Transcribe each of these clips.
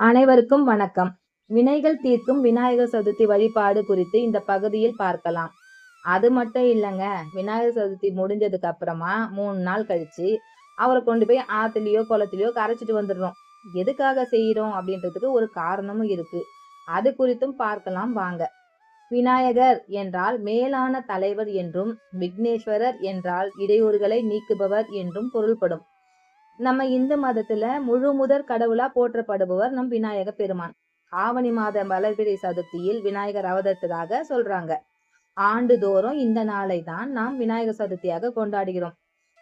அனைவருக்கும் வணக்கம். வினைகள் தீர்க்கும் விநாயகர் சதுர்த்தி வழிபாடு குறித்து இந்த பகுதியில் பார்க்கலாம். அது மட்டும் இல்லைங்க விநாயகர் சதுர்த்தி முடிஞ்சதுக்கு அப்புறமா மூணு நாள் கழிச்சு அவரை கொண்டு போய் ஆத்துலயோ குளத்துலயோ கரைச்சிட்டு வந்துடுறோம். எதுக்காக செய்யறோம் அப்படின்றதுக்கு ஒரு காரணமும் இருக்கு. அது குறித்தும் பார்க்கலாம் வாங்க. விநாயகர் என்றால் மேலான தலைவர் என்றும் விக்னேஸ்வரர் என்றால் இடையூறுகளை நீக்குபவர் என்றும் பொருள்படும். நம்ம இந்து மதத்துல முழு முதற் கடவுளா போற்றப்படுபவர் நம் விநாயக பெருமான். ஆவணி மாத வளர்பிறை சதுர்த்தியில் விநாயகர் அவதரித்ததாக சொல்றாங்க. ஆண்டுதோறும் இந்த நாளை தான் நாம் விநாயகர் சதுர்த்தியாக கொண்டாடுகிறோம்.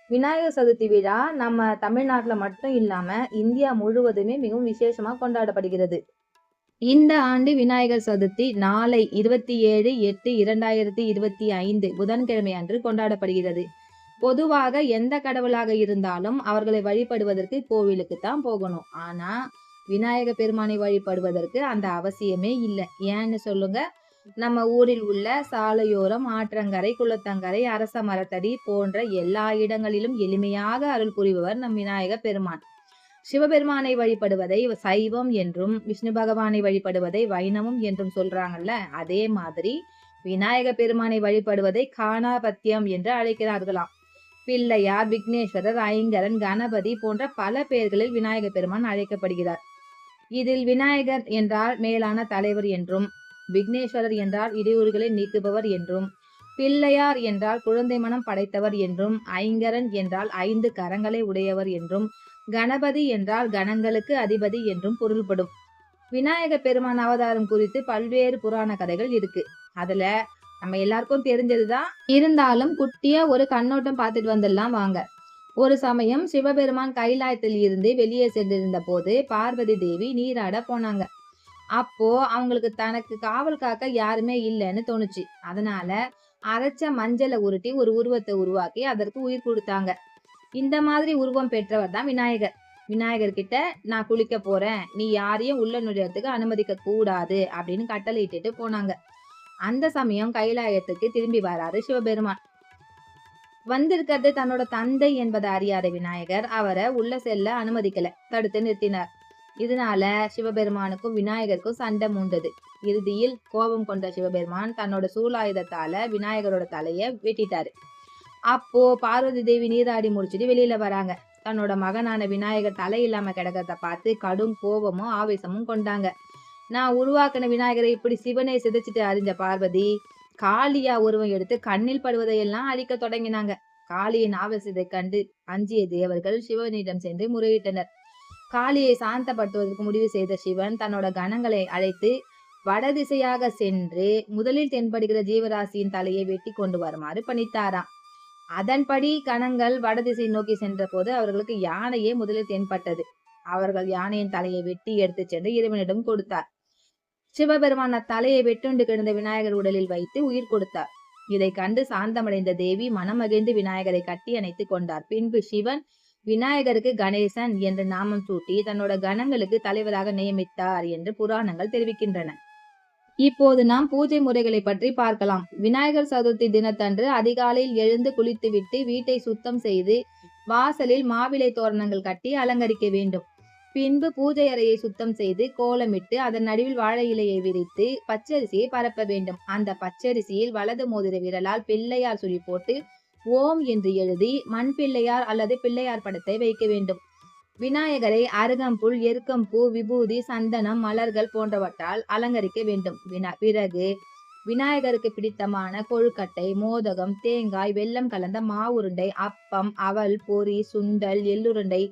விநாயகர் சதுர்த்தி விழா நம்ம தமிழ்நாட்டுல மட்டும் இல்லாம இந்தியா முழுவதுமே மிகவும் விசேஷமா கொண்டாடப்படுகிறது. இந்த ஆண்டு விநாயகர் சதுர்த்தி நாளை இருபத்தி ஏழு எட்டு இரண்டாயிரத்தி இருபத்தி ஐந்து புதன்கிழமை அன்று கொண்டாடப்படுகிறது. பொதுவாக எந்த கடவுளாக இருந்தாலும் அவர்களை வழிபடுவதற்கு கோவிலுக்கு தான் போகணும். ஆனா விநாயக பெருமானை வழிபடுவதற்கு அந்த அவசியமே இல்லை. ஏன்னு சொல்லுங்க நம்ம ஊரில் உள்ள சாலையோரம் ஆற்றங்கரை குளத்தங்கரை அரச மரத்தடி போன்ற எல்லா இடங்களிலும் எளிமையாக அருள் புரிபவர் நம் விநாயக பெருமான். சிவபெருமானை வழிபடுவதை சைவம் என்றும் விஷ்ணு பகவானை வழிபடுவதை வைணவம் என்றும் சொல்றாங்கல்ல அதே மாதிரி விநாயக பெருமானை வழிபடுவதை காணாபத்தியம் என்று அழைக்கிறார்களாம். பிள்ளையார் விக்னேஸ்வரர் ஐங்கரன் கணபதி போன்ற பல பெயர்களில் விநாயக பெருமான் அழைக்கப்படுகிறார். இதில் விநாயகர் என்றால் மேலான தலைவர் என்றும் விக்னேஸ்வரர் என்றால் இடையூறுகளை நீக்குபவர் என்றும் பிள்ளையார் என்றால் குழந்தை மனம் படைத்தவர் என்றும் ஐங்கரன் என்றால் ஐந்து கரங்களை உடையவர் என்றும் கணபதி என்றால் கணங்களுக்கு அதிபதி என்றும் பொருள்படும். விநாயக பெருமான் அவதாரம் குறித்து பல்வேறு புராண கதைகள் இருக்கு. அதுல நம்ம எல்லாருக்கும் தெரிஞ்சதுதான். இருந்தாலும் குட்டியாக ஒரு கண்ணோட்டம் பார்த்துட்டு வந்துடலாம் வாங்க. ஒரு சமயம் சிவபெருமான் கைலாயத்தில் இருந்து வெளியே சென்றிருந்த போது பார்வதி தேவி நீராட போனாங்க. அப்போ அவங்களுக்கு தனக்கு காவல் காக்க யாருமே இல்லைன்னு தோணுச்சு. அதனால அரைச்ச மஞ்சளை உருட்டி ஒரு உருவத்தை உருவாக்கி அதற்கு உயிர் கொடுத்தாங்க. இந்த மாதிரி உருவம் பெற்றவர் தான் விநாயகர். விநாயகர் கிட்ட நான் குளிக்க போறேன். நீ யாரையும் உள்ள நுழையத்துக்கு அனுமதிக்க கூடாது. அப்படின்னு கட்டளை இட்டுட்டு போனாங்க. அந்த சமயம் கைலாயத்துக்கு திரும்பி வராரு சிவபெருமான். வந்திருக்கிறது தன்னோட தந்தை என்பதை அறியாத விநாயகர் அவரை உள்ள செல்ல அனுமதிக்கல தடுத்து நிறுத்தினார். இதனால சிவபெருமானுக்கும் விநாயகருக்கும் சண்டை மூண்டது. இறுதியில் கோபம் கொண்ட சிவபெருமான் தன்னோட சூலாயுதத்தால விநாயகரோட தலைய வெட்டிட்டாரு. அப்போ பார்வதி தேவி நீராடி முடிச்சுட்டு வெளியில வராங்க. தன்னோட மகனான விநாயகர் தலை இல்லாம கிடக்கிறத பார்த்து கடும் கோபமும் ஆவேசமும் கொண்டாங்க. நான் உருவாக்கின விநாயகரை இப்படி சிவனை சிதைச்சிட்டு அறிஞ்ச பார்வதி காளியா உருவம் எடுத்து கண்ணில் படுவதையெல்லாம் அழிக்க தொடங்கினாங்க. காளியின் ஆவேசத்தை கண்டு அஞ்சிய தேவர்கள் சிவனிடம் சென்று முறையிட்டனர். காளியை சாந்தப்படுத்துவதற்கு முடிவு செய்த சிவன் தன்னோட கணங்களை அழைத்து வடதிசையாக சென்று முதலில் தென்படுகிற ஜீவராசியின் தலையை வெட்டி கொண்டு வருமாறு பணித்தாராம் அதன்படி கணங்கள் வடதிசை நோக்கி சென்ற போது அவர்களுக்கு யானையே முதலில் தென்பட்டது. அவர்கள் யானையின் தலையை வெட்டி எடுத்து சென்று இறைவனிடம் கொடுத்தார். சிவபெருமான் தலையை வெட்டுண்டு கிடந்த விநாயகர் உடலில் வைத்து உயிர் கொடுத்தார். இதை கண்டு சாந்தமடைந்த தேவி மனமகிழ்ந்து விநாயகரை கட்டி அணைத்துக் கொண்டார். பின்பு சிவன் விநாயகருக்கு கணேசன் என்று நாமம் சூட்டி தன்னோட கணங்களுக்கு தலைவராக நியமித்தார் என்று புராணங்கள் தெரிவிக்கின்றன. இப்போது நாம் பூஜை முறைகளை பற்றி பார்க்கலாம். விநாயகர் சதுர்த்தி தினத்தன்று அதிகாலையில் எழுந்து குளித்துவிட்டு வீட்டை சுத்தம் செய்து வாசலில் மாவிலை தோரணங்கள் கட்டி அலங்கரிக்க வேண்டும். பின்பு பூஜை அறையை சுத்தம் செய்து கோலமிட்டு அதன் நடுவில் வாழை இலையை விரித்து பச்சரிசியை பரப்ப வேண்டும். அந்த பச்சரிசியில் வலது மோதிர விரலால் பிள்ளையார் சுழி போட்டு ஓம் என்று எழுதி மண் பிள்ளையார் அல்லது பிள்ளையார் படத்தை வைக்க வேண்டும். விநாயகரை அருகம்புல் எருக்கம்பூ விபூதி சந்தனம் மலர்கள் போன்றவற்றால் அலங்கரிக்க வேண்டும். வினா பிறகு விநாயகருக்கு பிடித்தமான கொழுக்கட்டை மோதகம் தேங்காய் வெல்லம் கலந்த மாவுருண்டை அப்பம் அவல் பொரி சுண்டல் எள்ளுருண்டை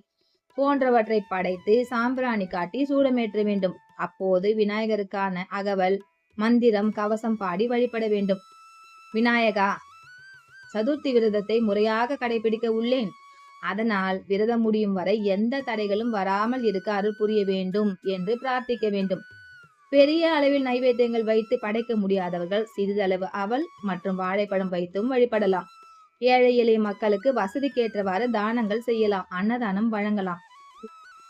போன்றவற்றை படைத்து சாம்பிராணி காட்டி சூடமேற்ற வேண்டும். அப்போது விநாயகருக்கான அகவல் மந்திரம் கவசம் பாடி வழிபட வேண்டும். விநாயகா சதுர்த்தி விரதத்தை முறையாக கடைபிடிக்க உள்ளேன். அதனால் விரதம் முடியும் வரை எந்த தடைகளும் வராமல் இருக்க அருள் புரிய வேண்டும் என்று பிரார்த்திக்க வேண்டும். பெரிய அளவில் நைவேத்தியங்கள் வைத்து படைக்க முடியாதவர்கள் சிறிதளவு அவல் மற்றும் வாழைப்பழம் வைத்தும் வழிபடலாம். ஏழை எளிய மக்களுக்கு வசதிக்கேற்றவாறு தானங்கள் செய்யலாம். அன்னதானம் வழங்கலாம்.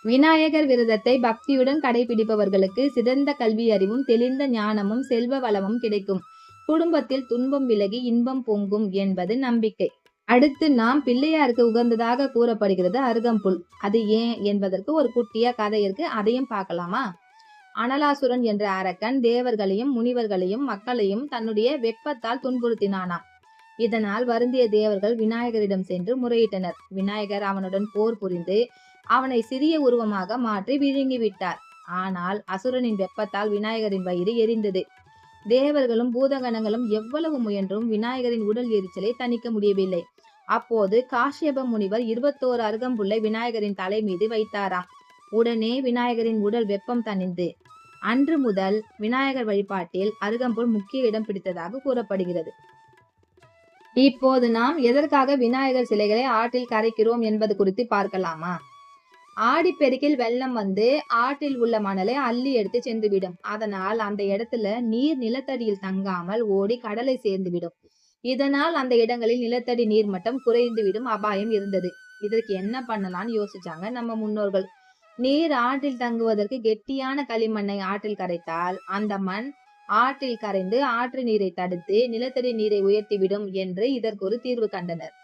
விநாயகர் விரதத்தை பக்தியுடன் கடைபிடிப்பவர்களுக்கு சிறந்த கல்வி அறிவும் தெளிந்த ஞானமும் செல்வ வளமும் கிடைக்கும். குடும்பத்தில் துன்பம் விலகி இன்பம் பொங்கும் என்பது நம்பிக்கை. அடுத்து நாம் பிள்ளையாருக்கு உகந்ததாக கூறப்படுகிறது அருகம்புல். அது ஏன் என்பதற்கு ஒரு குட்டியா கதை இருக்கு. அதையும் பார்க்கலாமா? அனலாசுரன் என்ற அரக்கன் தேவர்களையும் முனிவர்களையும் மக்களையும் தன்னுடைய வெப்பத்தால் துன்புறுத்தினானாம். இதனால் வருந்திய தேவர்கள் விநாயகரிடம் சென்று முறையிட்டனர். விநாயகர் அவனுடன் போர் புரிந்து அவனை சிறிய உருவமாக மாற்றி விழுங்கி விட்டார் ஆனால் அசுரனின் வெப்பத்தால் விநாயகரின் வயிறு எரிந்தது. தேவர்களும் பூதகணங்களும் எவ்வளவு முயன்றும் விநாயகரின் உடல் எரிச்சலை தணிக்க முடியவில்லை. அப்போது காஷ்யப முனிவர் இருபத்தோரு அருகம்புள்ளை விநாயகரின் தலை மீது வைத்தாராம். உடனே விநாயகரின் உடல் வெப்பம் தணிந்து அன்று முதல் விநாயகர் வழிபாட்டில் அருகம்புல் முக்கிய இடம் பிடித்ததாக கூறப்படுகிறது. இப்போது நாம் எதற்காக விநாயகர் சிலைகளை ஆற்றில் கரைக்கிறோம் என்பது குறித்து பார்க்கலாமா? ஆடிப்பெருக்கில் வெள்ளம் வந்து ஆற்றில் உள்ள மணலை அள்ளி எடுத்து சென்றுவிடும். அதனால் அந்த இடத்துல நீர் நிலத்தடியில் தங்காமல் ஓடி கடலை சேர்ந்துவிடும். இதனால் அந்த இடங்களில் நிலத்தடி நீர் மட்டம் குறைந்துவிடும் அபாயம் இருந்தது. இதற்கு என்ன பண்ணலாம்னு யோசிச்சாங்க நம்ம முன்னோர்கள். நீர் ஆற்றில் தங்குவதற்கு கெட்டியான களிமண்ணை ஆற்றில் கரைத்தால் அந்த மண் ஆற்றில் கரைந்து ஆற்று நீரை தடுத்து நிலத்தடி நீரை உயர்த்திவிடும் என்று இதற்கு ஒரு தீர்வு கண்டனர்.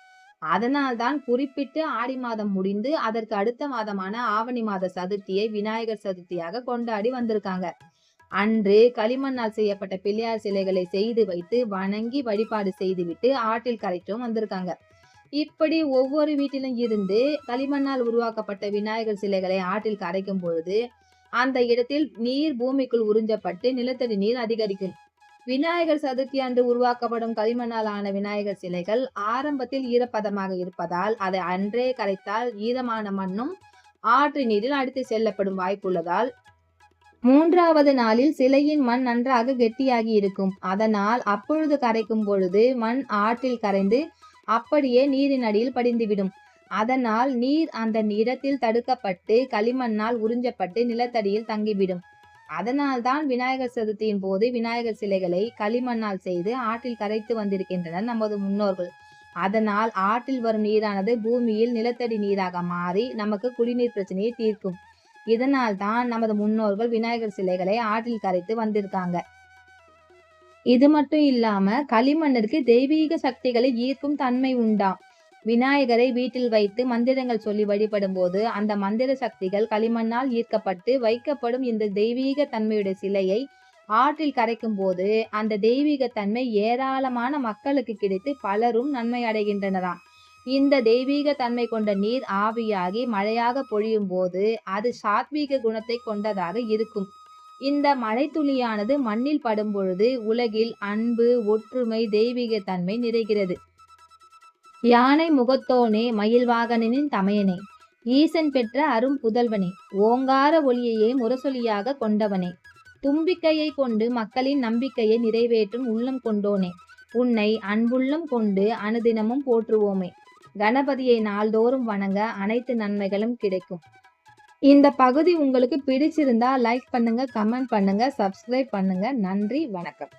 அதனால்தான் குறிப்பிட்டு ஆடி மாதம் முடிந்து அதற்கு அடுத்த மாதமான ஆவணி மாத சதுர்த்தியை விநாயகர் சதுர்த்தியாக கொண்டாடி வந்திருக்காங்க. அன்று களிமண்ணால் செய்யப்பட்ட பிள்ளையார் சிலைகளை செய்து வைத்து வணங்கி வழிபாடு செய்துவிட்டு ஆற்றில் கரைத்தும் வந்திருக்காங்க. இப்படி ஒவ்வொரு வீட்டிலும் இருந்து களிமண்ணால் உருவாக்கப்பட்ட விநாயகர் சிலைகளை ஆற்றில் கரைக்கும் பொழுது அந்த இடத்தில் நீர் பூமிக்குள் உறிஞ்சப்பட்டு நிலத்தடி நீர் அதிகரிக்கும். விநாயகர் சதுர்த்தி அன்று உருவாக்கப்படும் களிமண்ணால் ஆன விநாயகர் சிலைகள் ஆரம்பத்தில் ஈரப்பதமாக இருப்பதால் அதை அன்றே கரைத்தால் ஈரமான மண்ணும் ஆற்று நீரில் அடித்து செல்லப்படும் வாய்ப்புள்ளதால் மூன்றாவது நாளில் சிலையின் மண் நன்றாக கெட்டியாகி இருக்கும். அதனால் அப்பொழுது கரைக்கும் பொழுது மண் ஆற்றில் கரைந்து அப்படியே நீரின் அடியில் படிந்துவிடும். அதனால் நீர் அந்த நிறத்தில் தடுக்கப்பட்டு களிமண்ணால் உறிஞ்சப்பட்டு நிலத்தடியில் தங்கிவிடும். அதனால்தான் விநாயகர் சதுர்த்தியின் போது விநாயகர் சிலைகளை களிமண்ணால் செய்து ஆற்றில் கரைத்து வந்திருக்கின்றனர் நமது முன்னோர்கள். அதனால் ஆற்றில் வரும் நீரானது பூமியில் நிலத்தடி நீராக மாறி நமக்கு குடிநீர் பிரச்சனையை தீர்க்கும். இதனால் தான் நமது முன்னோர்கள் விநாயகர் சிலைகளை ஆற்றில் கரைத்து வந்திருக்காங்க. இது மட்டும் இல்லாம களிமண்ணிற்கு தெய்வீக சக்திகளை ஈர்க்கும் தன்மை உண்டாம். விநாயகரை வீட்டில் வைத்து மந்திரங்கள் சொல்லி வழிபடும் போது அந்த மந்திர சக்திகள் களிமண்ணால் ஈர்க்கப்பட்டு வைக்கப்படும் இந்த தெய்வீக தன்மையுடைய சிலையை ஆற்றில் கரைக்கும் போது அந்த தெய்வீக தன்மை ஏராளமான மக்களுக்கு கிடைத்து பலரும் நன்மை அடைகின்றனராம். இந்த தெய்வீக தன்மை கொண்ட நீர் ஆவியாகி மழையாக பொழியும் போது அது சாத்வீக குணத்தை கொண்டதாக இருக்கும். இந்த மழை துளியானது மண்ணில் படும் பொழுது உலகில் அன்பு ஒற்றுமை தெய்வீக தன்மை நிறைகிறது. யானை முகத்தோனே மயில்வாகனின் தமையனே. ஈசன் பெற்ற அரும் புதல்வனே ஓங்கார ஒளியையே முரசொலியாக கொண்டவனே. தும்பிக்கையை கொண்டு மக்களின் நம்பிக்கையை நிறைவேற்றும் உள்ளம் கொண்டோனே. உன்னை அன்புள்ளம் கொண்டு அனுதினமும் போற்றுவோமே. கணபதியை நாள்தோறும் வணங்க அனைத்து நன்மைகளும் கிடைக்கும். இந்த பகுதி உங்களுக்கு பிடிச்சிருந்தா லைக் பண்ணுங்க கமெண்ட் பண்ணுங்க சப்ஸ்கிரைப் பண்ணுங்க. நன்றி வணக்கம்.